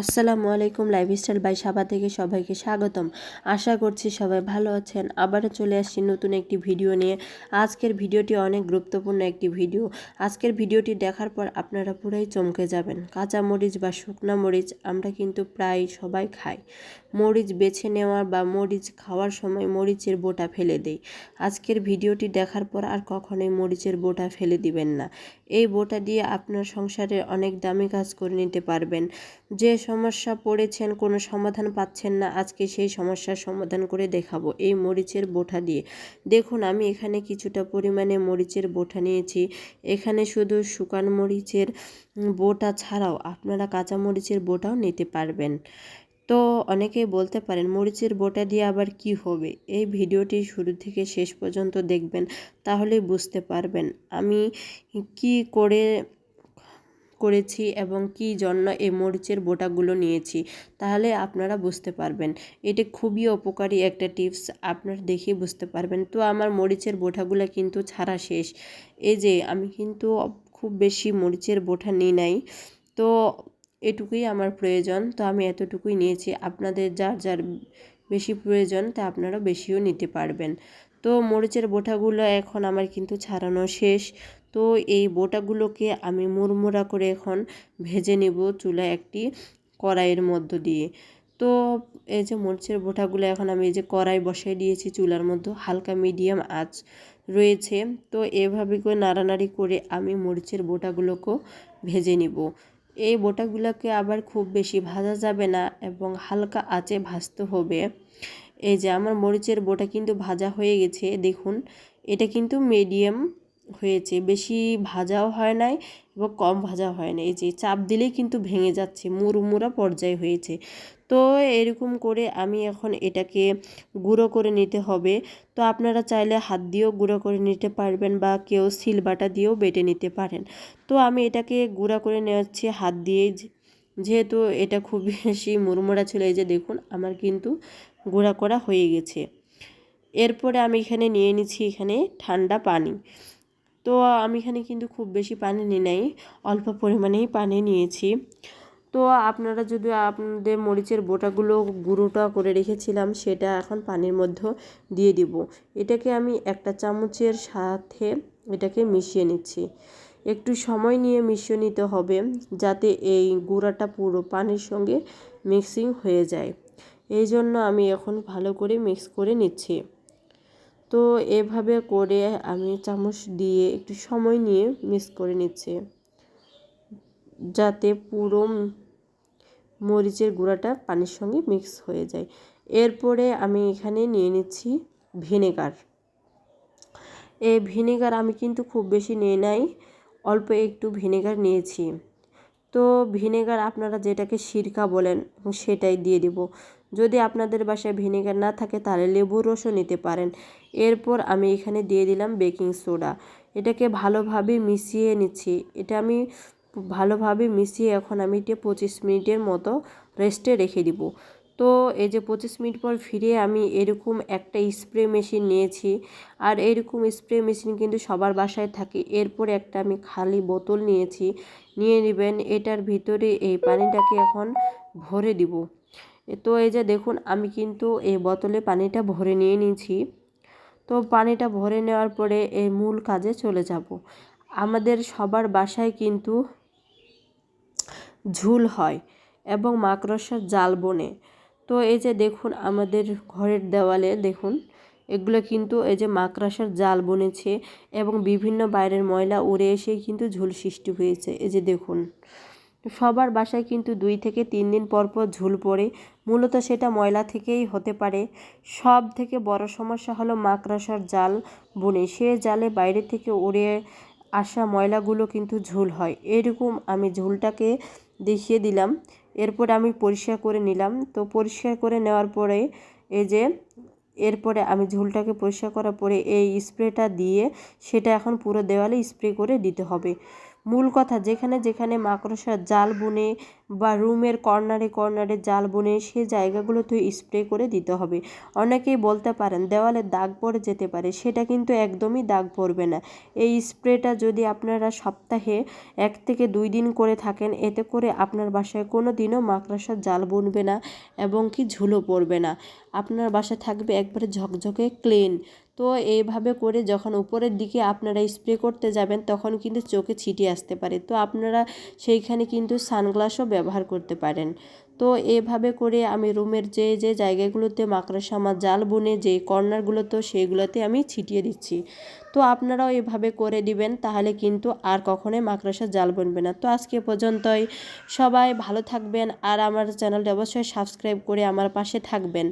আসসালামু আলাইকুম, lifestyle by সাবা থেকে সবাইকে স্বাগতম। আশা করছি সবাই ভালো আছেন। আবারও চলে আসছি নতুন একটি ভিডিও নিয়ে। আজকের ভিডিওটি অনেক গুরুত্বপূর্ণ একটি ভিডিও। আজকের ভিডিওটি দেখার পর আপনারা পুরাই চমকে যাবেন। কাঁচা মরিচ বা শুকনা মরিচ আমরা কিন্তু প্রায় সবাই খাই। মরিচ বেছে নেওয়ার বা মরিচ খাওয়ার সময় মরিচের বোটা ফেলে দেই। আজকের ভিডিওটি দেখার পর আর কখনোই মরিচের বোটা ফেলে দিবেন না। এই বোটা দিয়ে আপনার সংসারে অনেক দামি কাজ করে নিতে পারবেন। যে সমস্যা পড়েছেন, কোনো সমাধান পাচ্ছেন না, আজকে সেই সমস্যার সমাধান করে দেখাবো এই মরিচের বোঠা দিয়ে। দেখুন, আমি এখানে কিছুটা পরিমাণে মরিচের বোঠা নিয়েছি। এখানে শুধু শুকান মরিচের বোটা ছাড়াও আপনারা কাঁচা মরিচের বোটাও নিতে পারবেন। তো অনেকেই বলতে পারেন, মরিচের বোটা দিয়ে আবার কি হবে? এই ভিডিওটি শুরু থেকে শেষ পর্যন্ত দেখবেন, তাহলেই বুঝতে পারবেন আমি কি করে করেছি এবং কি জন্য এই মরিচের বোটাগুলো নিয়েছি, তাহলে আপনারা বুঝতে পারবেন। এটি খুবই উপকারী একটা টিপস, আপনারা দেখে বুঝতে পারবেন। তো আমার মরিচের বোটাগুলো কিন্তু ছাড়া শেষ। এই যে, আমি কিন্তু খুব বেশি মরিচের বোটা নিই নাই। তো এটুকুই আমার প্রয়োজন, তো আমি এতটুকুই নিয়েছি। আপনাদের যার যার বেশি প্রয়োজন, তা আপনারা বেশিও নিতে পারবেন। তো মরিচের বোটাগুলো এখন আমার কিন্তু ছাড়ানো শেষ। তো এই বোটাগুলোকে আমি মুড়মুড়া করে এখন ভেজে নেব চুলা একটি কড়াইয়ের মধ্য দিয়ে। তো এই যে মরিচের বোটাগুলো এখন আমি এই যে কড়াই বসাই দিয়েছি চুলার মধ্যে হালকা মিডিয়াম আঁচ রয়েছে। তো এভাবে করে নাড়ানাড়ি করে আমি মরিচের বোটাগুলোকেও ভেজে নিব। এই বোটাগুলোকে আবার খুব বেশি ভাজা যাবে না এবং হালকা আঁচে ভাজতে হবে। এই যে আমার মরিচের বোটা কিন্তু ভাজা হয়ে গেছে, দেখুন। এটা কিন্তু মিডিয়াম হয়েছে, বেশি ভাজাও হয় নাই এবং কম ভাজা হয় না এই যে চাপ দিলেই কিন্তু ভেঙে যাচ্ছে, মুড়মুড়া পর্যায়ে হয়েছে। তো এরকম করে আমি এখন এটাকে গুঁড়ো করে নিতে হবে। তো আপনারা চাইলে হাত দিয়েও গুঁড়ো করে নিতে পারবেন বা কেউ সিলবাটা দিয়েও বেটে নিতে পারেন। তো আমি এটাকে গুঁড়া করে নেওয়াচ্ছি হাত দিয়েই, যেহেতু এটা খুব বেশি মুড়মুড়া ছিল, এই যে দেখুন আমার কিন্তু গুঁড়া করা হয়ে গেছে। এরপরে আমি এখানে নিয়ে নিচ্ছি এখানে ঠান্ডা পানি। তো আমি এখানে কিন্তু খুব বেশি পানি নিই নাই, অল্প পরিমাণেই পানি নিয়েছি। তো আপনারা যদি আপনাদের মরিচের বোটাগুলো গুঁড়োটা করে রেখেছিলাম, সেটা এখন পানির মধ্যে দিয়ে দিব। এটাকে আমি একটা চামচের সাথে এটাকে মিশিয়ে নিচ্ছি। একটু সময় নিয়ে মিশিয়ে নিতে হবে, যাতে এই গুঁড়াটা পুরো পানির সঙ্গে মিক্সিং হয়ে যায়। এই জন্য আমি এখন ভালো করে মিক্স করে নিচ্ছি। তো এভাবে করে আমি চামচ দিয়ে একটু সময় নিয়ে মিক্স করে নিচ্ছি। যাতে পুরো মরিচের গুঁড়াটা পানির সঙ্গে মিক্স হয়ে যায়। এরপরে আমি এখানে নিয়ে নিচ্ছি ভিনেগার। এই ভিনেগার আমি কিন্তু খুব বেশি নিয়ে নাই, অল্প একটু ভিনেগার নিয়েছি। তো ভিনেগার আপনারা যেটাকে সিরকা বলেন সেটাই দিয়ে দিব। যদি আপনাদের বাসায় ভিনেগার না থাকে, তাহলে লেবুর রসও নিতে পারেন। এরপর আমি এখানে দিয়ে দিলাম বেকিং সোডা। এটাকে ভালোভাবে মিশিয়ে নিচ্ছি। এটা আমি ভালোভাবে মিশিয়ে এখন আমি এটা পঁচিশ মিনিটের মতো রেস্টে রেখে দিব। তো এই যে পঁচিশ মিনিট পর ফিরে আমি এরকম একটা স্প্রে মেশিন নিয়েছি। আর এরকম স্প্রে মেশিন কিন্তু সবার বাসায় থাকে। এরপর একটা আমি খালি বোতল নিয়েছি। নিয়ে নেবেন, এটার ভিতরে এই পানিটাকে এখন ভরে দিব। তো এই যে দেখুন, আমি কিন্তু এই বোতলে পানিটা ভরে নিয়ে নিয়েছি। তো পানিটা ভরে নেওয়ার পরে এই মূল কাজে চলে যাব। আমাদের সবার বাসায় কিন্তু ঝুল হয় এবং মাকড়সার জাল বনে। তো এই যে দেখুন, আমাদের ঘরের দেওয়ালে দেখুন, এগুলো কিন্তু এই যে মাকড়সার জাল বনেছে এবং বিভিন্ন বাইরের ময়লা উড়ে এসে কিন্তু ঝুল সৃষ্টি হয়েছে। এই যে দেখুন সবার বাসায় কিন্তু দুই থেকে তিন দিন পর পর ঝুল পড়ে। মূলত সেটা ময়লা থেকেই হতে পারে। সব থেকে বড় সমস্যা হলো মাকড়সার জাল বুনে। সে জালে বাইরে থেকে উড়ে আসা ময়লাগুলো কিন্তু ঝুল হয়। এরকম আমি ঝুলটাকে দেখিয়ে দিলাম। এরপরে আমি পরিষ্কার করে নিলাম। তো পরিষ্কার করে নেওয়ার পরে এই যে এরপরে আমি ঝুলটাকে পরিষ্কার করার পরে এই স্প্রেটা দিয়ে সেটা এখন পুরো দেওয়ালে স্প্রে করে দিতে হবে। মূল কথা, যেখানে যেখানে মাকড়সার জাল বুনে বা রুমের কর্নারে কর্নারে জাল বুনে সে জায়গাগুলোতে স্প্রে করে দিতে হবে। অনেকেই বলতে পারেন, দেওয়ালে দাগ পড়ে যেতে পারে, সেটা কিন্তু একদমই দাগ পড়বে না। এই স্প্রেটা যদি আপনারা সপ্তাহে এক থেকে দুই দিন করে থাকেন, এতে করে আপনার বাসায় কোনো দিনও মাকড়সার জাল বুনবে না এবং কি ঝুলো পড়বে না। আপনার বাসা থাকবে একবারে ঝকঝকে ক্লিন তো এইভাবে করে যখন উপরের দিকে আপনারা স্প্রে করতে যাবেন, তখন কিন্তু চোখে ছিটিয়ে আসতে পারে। তো আপনারা সেইখানে কিন্তু সানগ্লাসও ব্যবহার করতে পারেন। তো এভাবে করে আমি রুমের যে যে জায়গাগুলোতে মাকড়সা আমার জাল বুনে যে কর্নারগুলোতে সেইগুলোতে আমি ছিটিয়ে দিচ্ছি। তো আপনারাও এভাবে করে দিবেন, তাহলে কিন্তু আর কখনোই মাকড়সার জাল বুনবে না। তো আজকে পর্যন্তই। সবাই ভালো থাকবেন, আর আমার চ্যানেলটা অবশ্যই সাবস্ক্রাইব করে আমার পাশে থাকবেন।